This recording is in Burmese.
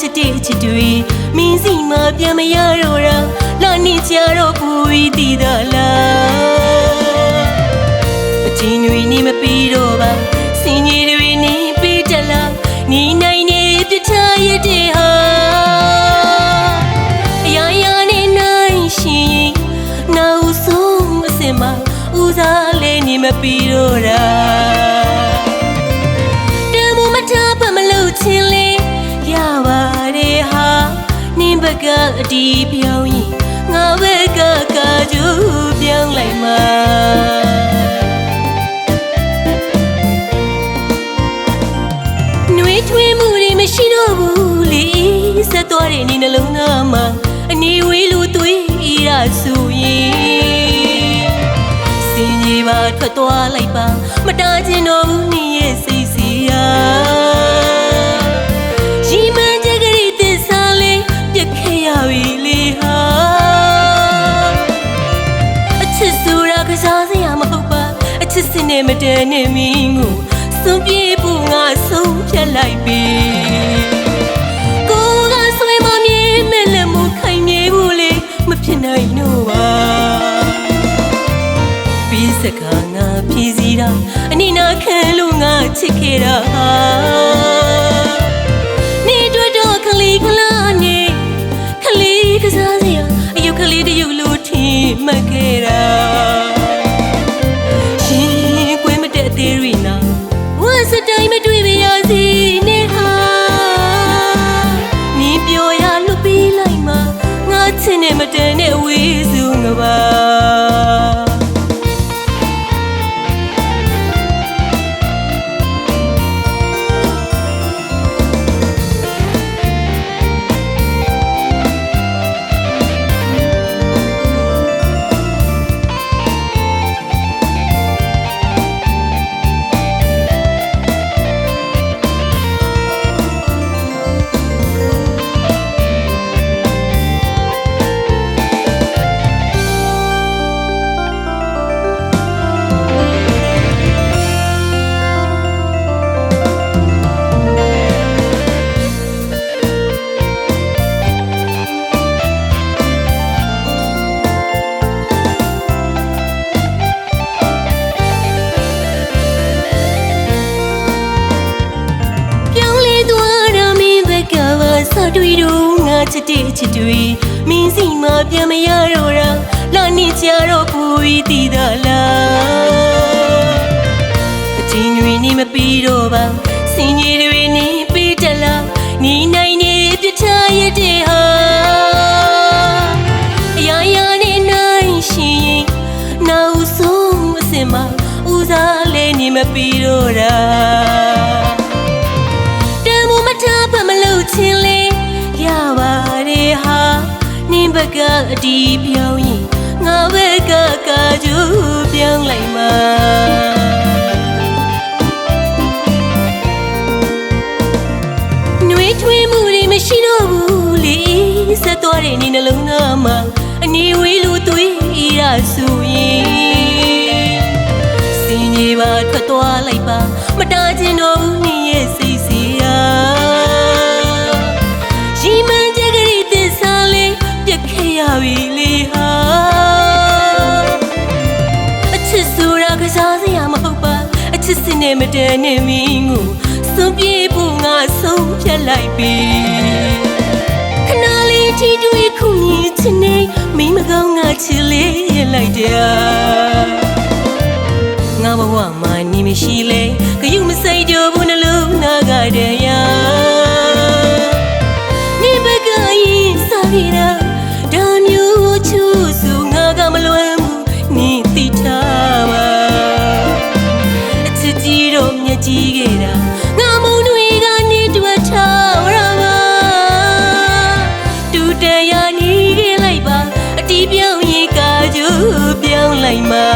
ချစ်တဲ့ချစ်တွေမင်းစီမပြန်မရတော့တာလာနေကြတော့ပူပြီးတည်သလားအချင်းတွေနေမပြီးတော့ပါစင်ကြီးတွေနေပြီးတလားနီးနိုင်နေပြချရတဲ့ဟာအရာရာနေနိုင်ရှင်နောက်ဆုံးအစင်မှာဦးစားလေးနေမပြီးတော့တာတ ဘက်ကအတီးပြောင်းရင်ငါဘက်ကကာကျူပြောင်းလိုက်မှာနှွေးထွေးမှုတွေမရှိတော့ဘူးလေဆက်သွားတဲ့နေနှလုံးသားမှာအနေဝေးလူသွေးရဆိုရင်စင်ကြီးပါထွက်သွားလိုက်ပါမတားချင်တော့ဘူး နဲ့မတန်နဲ့မင်းကိုစွန့်ပြေးဖို့ငါဆုံးဖြတ်လိုက်ပြီကိုကဆွေမမြင်မဲ့လက်မခိုင်မြေဘူးလေမဖြစ်နိုင်တော့ပါပြီးစကားငါဖြီးစီတာအနိနာခံလို့ငါချစ်ခဲ့တာနေ တွေ့တော့ငါချစ်တဲ့ချစ်တွေမင်းစီမပြန်မရတော့တာလာနေကြတော့ပူပြီးတည်သလားအချင်းတွေနေမပြီးတော့ပါစင်ကြီးတွေနေပြီးတလားနီးနိုင်နေပြချရတဲ့ဟာအရာရာနေနိုင်ရှင်နောက်ဆုံးအစင်မှာဦးစားလေးနေမပြီးတော့တာတ က်ကအတီးပြောင်းရင်ငါဘက်ကကာကျူပြောင်းလိုက်မှာနှွေးထွေးမှုတွေမရှိတော့ဘူးလေဆက်သွားတဲ့နေနှလုံးသားမှာအနေဝေးလူသွေးရဆိုရင်စင်ကြီးပါထွက်သွားလိုက်ပါမတားချင်တော့ဘူး ချစ်စင်နဲ့မတန်နဲ့မင်းကိုစွန့်ပြေးဖို့ငါဆုံးဖြတ်လိုက်ပြီခဏလေးထီတွေ့ခုမြင်ချင်နေမိမကောင်းငါချစ်လေးရလိုက်တယ်ငါဘဝမှာနေမရှိလေခရုမစိတ်ကြဘူးနှလုံးသားကတည်း ပြောင်းလိုက်မှာ